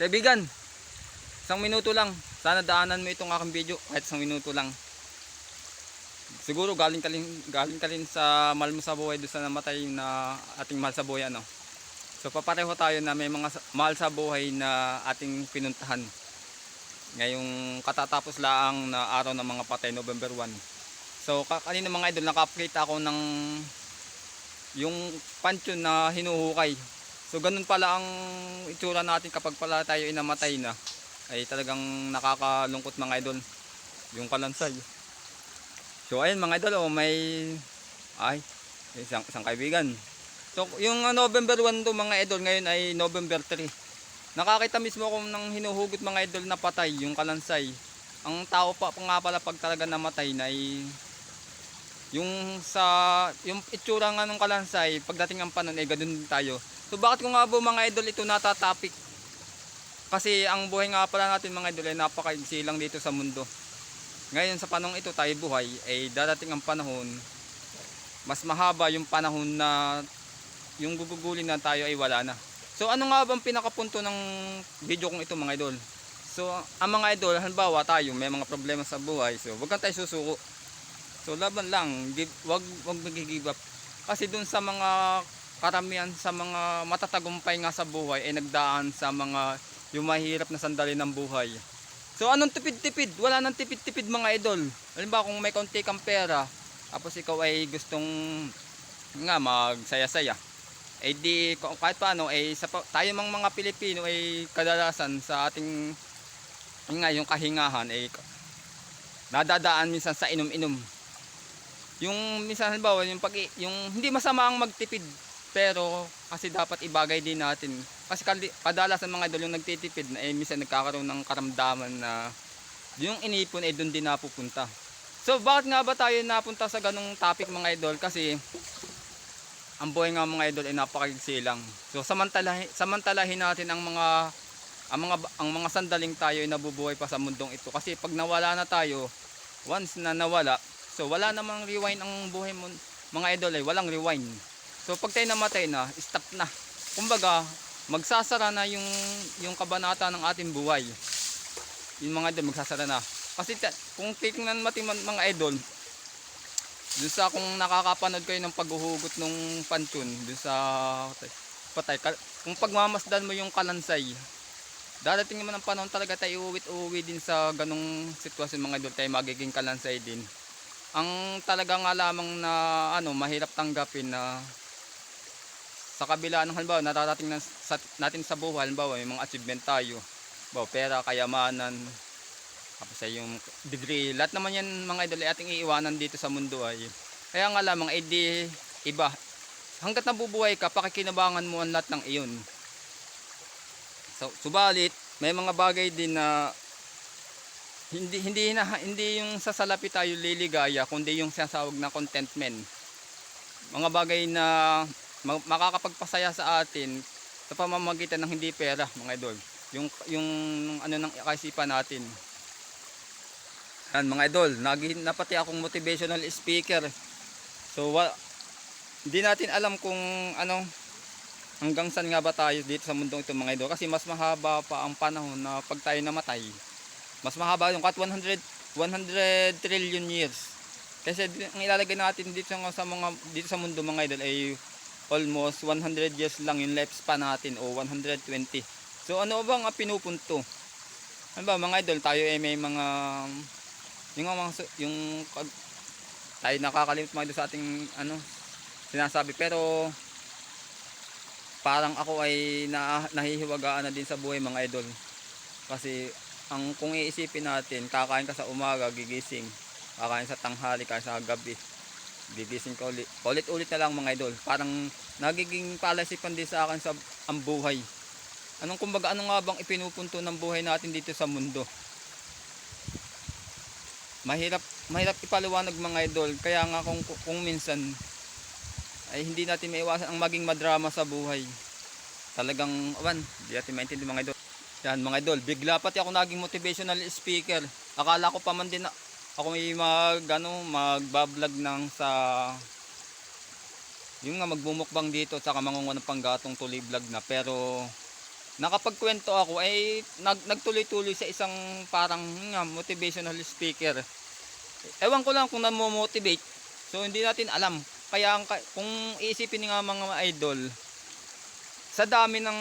Kaibigan, isang minuto lang. Sana daanan mo itong aking video kahit isang minuto lang. Siguro galing ka rin, galing ka rin sa mahal mo sa buhay doon sa namatay na ating mahal sa buhay ano. So papareho tayo na may mga mahal sa buhay na ating pinuntahan. Ngayong katatapos lang na araw ng mga patay November 1. So ka- kanina mga idol naka-update ako ng yung pancho na hinuhukay. So ganun pala ang itsura natin kapag pala tayo inamatay na ay talagang nakakalungkot mga idol yung kalansay. So ayun mga idol oh, may ay isang, isang kaibigan. So yung uh, November 1 to mga idol ngayon ay November 3. Nakakita mismo ako ng hinuhugot mga idol na patay yung kalansay. Ang tao pa, pa nga pala pag talaga namatay na ay yung sa yung itsura nga ng kalansay pagdating ang panon ay ganun din tayo. So bakit ko nga po mga idol ito natatapik? Kasi ang buhay nga pala natin mga idol ay napakaigsi lang dito sa mundo. Ngayon sa panong ito tayo buhay ay darating ang panahon mas mahaba yung panahon na yung gugugulin na tayo ay wala na. So ano nga bang pinakapunto ng video kong ito mga idol? So ang mga idol, halimbawa tayo may mga problema sa buhay. So wag kang tayo susuko. So laban lang, give, wag wag mag-give up. Kasi dun sa mga karamihan sa mga matatagumpay nga sa buhay ay nagdaan sa mga yung mahirap na sandali ng buhay. So anong tipid-tipid? Wala nang tipid-tipid mga idol. Halimbawa kung may konti kang pera, tapos ikaw ay gustong nga magsaya-saya. Eh di kahit paano eh sa tayo mang mga Pilipino ay kadalasan sa ating nga yung kahingahan ay nadadaan minsan sa inom-inom. Yung minsan halimbawa yung pag yung hindi masama ang magtipid pero kasi dapat ibagay din natin. Kasi kali- kadalasan mga idol yung nagtitipid na eh minsan nagkakaroon ng karamdaman na yung inipon ay doon din napupunta. So bakit nga ba tayo napunta sa ganong topic mga idol? Kasi ang buhay nga mga idol ay napakagsi lang. So samantalahin, samantalahin natin ang mga ang mga ang mga sandaling tayo ay nabubuhay pa sa mundong ito kasi pag nawala na tayo once na nawala so wala namang rewind ang buhay mo mga idol ay walang rewind so pag tayo namatay na stop na. Kumbaga magsasara na yung yung kabanata ng ating buhay. Yung mga idol magsasara na. Kasi kung titingnan natin mga idol dun sa kung nakakapanood kayo ng paghuhugot ng pansyon dun sa patay kung pagmamasdan mo yung kalansay darating naman ang panahon talaga tayo uwit uwi din sa ganong sitwasyon mga idol. Tayo magiging kalansay din. Ang talaga nga lamang na ano mahirap tanggapin na sa kabila ng halimbawa natarating na, sa, natin sa buhay halimbawa may mga achievement tayo. Halimbawa pera, kayamanan tapos ay yung degree. Lahat naman yan mga idol ay ating iiwanan dito sa mundo ay. Kaya nga lamang ay di iba. Hanggat nabubuhay ka pakikinabangan mo ang lahat ng iyon. So, subalit, may mga bagay din na hindi hindi na hindi yung sa tayo liligaya kundi yung sinasawag na contentment. Mga bagay na makakapagpasaya sa atin sa pamamagitan ng hindi pera, mga idol. Yung yung ano ng kaisipan natin. Yan mga idol, naging napati akong motivational speaker. So wa, hindi natin alam kung ano hanggang saan nga ba tayo dito sa mundong ito mga idol kasi mas mahaba pa ang panahon na pag tayo namatay mas mahaba yung kat 100 100 trillion years kasi ang ilalagay natin dito sa mga dito sa mundo mga idol ay almost 100 years lang yung lifespan natin o 120 so ano ba ang pinupunto ano ba mga idol tayo ay may mga yung mga yung tayo nakakalimit mga idol sa ating ano sinasabi pero parang ako ay na, nahihiwagaan na din sa buhay mga idol. Kasi ang kung iisipin natin, kakain ka sa umaga, gigising. Kakain sa tanghali, kakain sa gabi. Gigising ka ulit. Ulit-ulit na lang mga idol. Parang nagiging palasipan din sa akin sa ang buhay. Anong kumbaga ano nga bang ipinupunto ng buhay natin dito sa mundo? Mahirap mahirap ipaliwanag mga idol. Kaya nga kung kung minsan ay hindi natin maiwasan ang maging madrama sa buhay. Talagang, awan, hindi natin maintindihan mga idol. Yan mga idol, bigla pati ako naging motivational speaker. Akala ko pa man din na ako may mag, ano, magbablog ng sa yung nga magbumukbang dito at saka mangunguha ng panggatong tuloy vlog na pero nakapagkwento ako ay nag, nagtuloy-tuloy sa isang parang nga, motivational speaker. Ewan ko lang kung namo-motivate. So hindi natin alam. Kaya kung iisipin nga mga idol, sa dami ng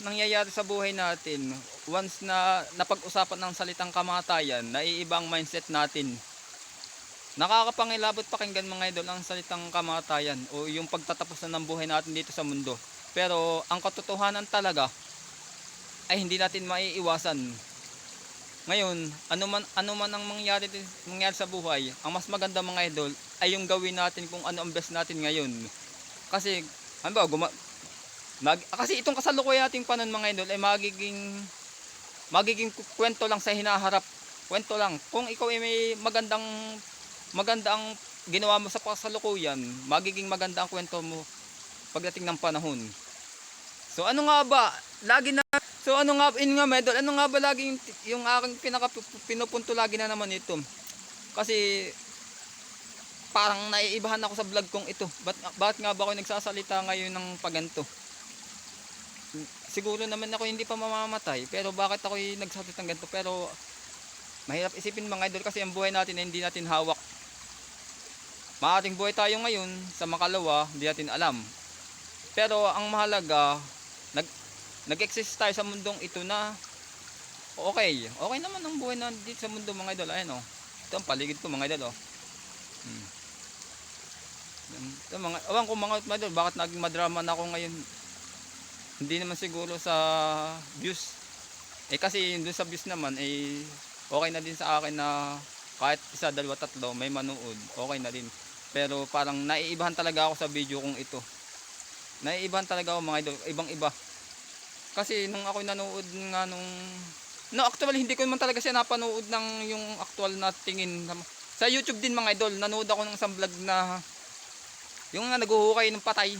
nangyayari sa buhay natin, once na napag-usapan ng salitang kamatayan, naiiba ang mindset natin. Nakakapangilabot pakinggan mga idol ang salitang kamatayan o yung pagtatapos na ng buhay natin dito sa mundo. Pero ang katotohanan talaga ay hindi natin maiiwasan. Ngayon, ano man ano man ang mangyari mangyari sa buhay, ang mas maganda mga idol ay yung gawin natin kung ano ang best natin ngayon. Kasi ano ba, guma- mag, kasi itong kasalukuyan nating panon mga idol ay magiging magiging kwento lang sa hinaharap. Kwento lang. Kung ikaw ay may magandang maganda ang ginawa mo sa kasalukuyan, magiging maganda ang kwento mo pagdating ng panahon. So ano nga ba? Lagi na So ano nga in nga medal, ano nga ba lagi yung, yung aking pinaka pinupunto lagi na naman ito? Kasi parang naiibahan ako sa vlog kong ito. Ba't, bakit nga ba ako nagsasalita ngayon ng paganto? Siguro naman ako hindi pa mamamatay, pero bakit ako nagsasalita ng ganito? Pero mahirap isipin mga idol kasi ang buhay natin hindi natin hawak. Maating buhay tayo ngayon sa makalawa, hindi natin alam. Pero ang mahalaga, nag nag-exist tayo sa mundong ito na okay. Okay naman ang buhay na dito sa mundo mga idol. Ayan oh. Ito ang paligid ko mga idol oh. Hmm. Ito mga, awan ko mga idol, bakit naging madrama na ako ngayon? Hindi naman siguro sa views. Eh kasi doon sa views naman eh okay na din sa akin na kahit isa, dalawa, tatlo may manood, okay na din. Pero parang naiibahan talaga ako sa video kong ito. Naiibahan talaga ako mga idol, ibang iba. Kasi nung ako nanood nga nung No, actually hindi ko naman talaga siya napanood ng yung actual na tingin. Sa YouTube din mga idol, nanood ako ng isang vlog na yung nga naguhukay ng patay.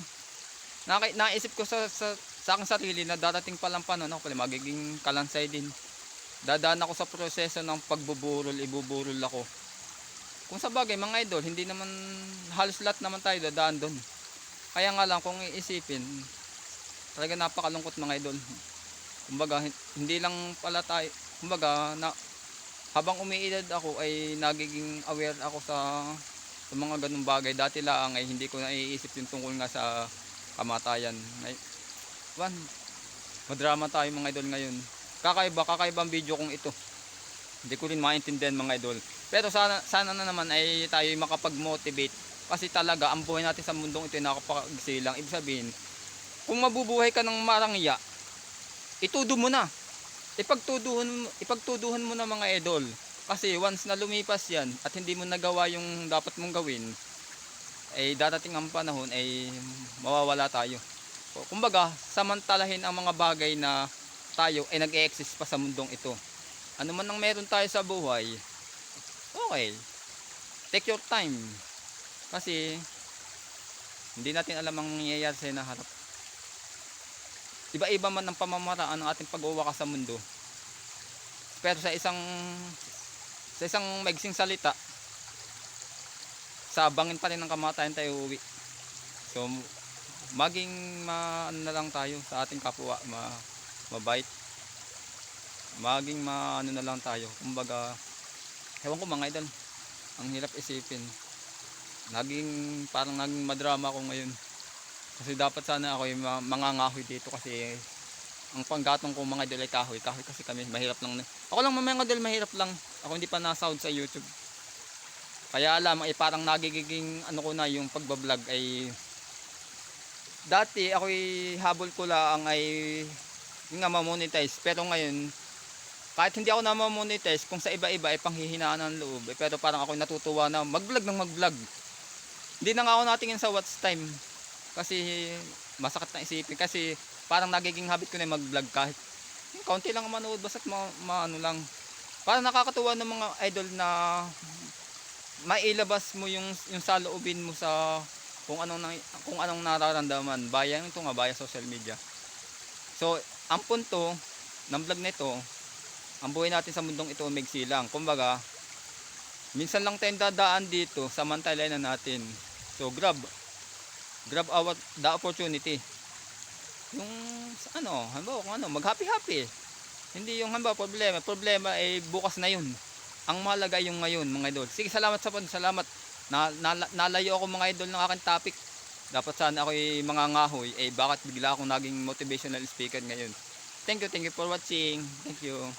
Naki, naisip ko sa, sa, sa aking sarili na darating pa lang panon ako pala magiging kalansay din. Dadaan ako sa proseso ng pagbuburol, ibuburol ako. Kung sa bagay mga idol, hindi naman halos lahat naman tayo dadaan doon. Kaya nga lang kung iisipin, talaga napakalungkot mga idol. Kumbaga hin- hindi lang pala tayo, kumbaga na habang umiidad ako ay nagiging aware ako sa sa mga ganung bagay. Dati lang ay hindi ko naiisip yung tungkol nga sa kamatayan. Ay, wan, madrama tayo mga idol ngayon. Kakaiba, kakaiba ang video kong ito. Hindi ko rin maintindihan mga idol. Pero sana, sana na naman ay tayo makapag-motivate. Kasi talaga, ang buhay natin sa mundong ito ay nakapagsilang. Ibig sabihin, kung mabubuhay ka ng marangya, itudo mo na. Ipagtuduhan, ipagtuduhan mo na mga idol. Kasi once na lumipas yan at hindi mo nagawa yung dapat mong gawin, ay darating ang panahon ay mawawala tayo. O, Kumbaga, samantalahin ang mga bagay na tayo ay nag-e-exist pa sa mundong ito. Ano man ang meron tayo sa buhay, okay. Take your time. Kasi hindi natin alam ang nangyayari sa hinaharap. Iba-iba man ang pamamaraan ng ating pag-uwakas sa mundo. Pero sa isang sa isang maigsing salita, sa bangin pa rin ng kamatayan tayo uwi. So, maging ma, ano na lang tayo sa ating kapwa, ma, mabait. Maging ma, ano na lang tayo. Kumbaga, ewan ko mga idol, ang hirap isipin. Naging, parang naging madrama ako ngayon. Kasi dapat sana ako yung ma- mangangahoy dito kasi ang panggatong ko mga idol ay kahoy. Kahoy kasi kami, mahirap lang. Ako lang mga idol, mahirap lang. Ako hindi pa na-sound sa YouTube. Kaya alam, ay parang nagiging ano ko na yung pagbablog ay dati ako'y habol ko lang ay yung nga mamonetize. Pero ngayon kahit hindi ako na mamonetize kung sa iba-iba ay panghihinaan ng loob. Eh, pero parang ako natutuwa na mag-vlog ng mag-vlog. Hindi na nga ako natingin sa watch time. Kasi masakit na isipin. Kasi parang nagiging habit ko na mag-vlog kahit kaunti lang ang manood basta't ma, ma- ano lang. Parang nakakatuwa ng mga idol na mailabas mo yung yung saloobin mo sa kung anong kung anong nararamdaman bayan ito nga bayan social media so ang punto ng vlog nito ang buhay natin sa mundong ito umigsi lang kumbaga minsan lang tayong dadaan dito samantalayan na natin so grab grab our the opportunity yung sa ano, halimbawa kung ano, mag-happy-happy. Hindi yung halimbawa problema, problema ay bukas na yun. Ang mahalaga yung ngayon, mga idol. Sige, salamat sa pun, salamat. Na, na- nalayo ako mga idol ng aking topic. Dapat sana ako mga ngahoy, eh bakit bigla akong naging motivational speaker ngayon. Thank you, thank you for watching. Thank you.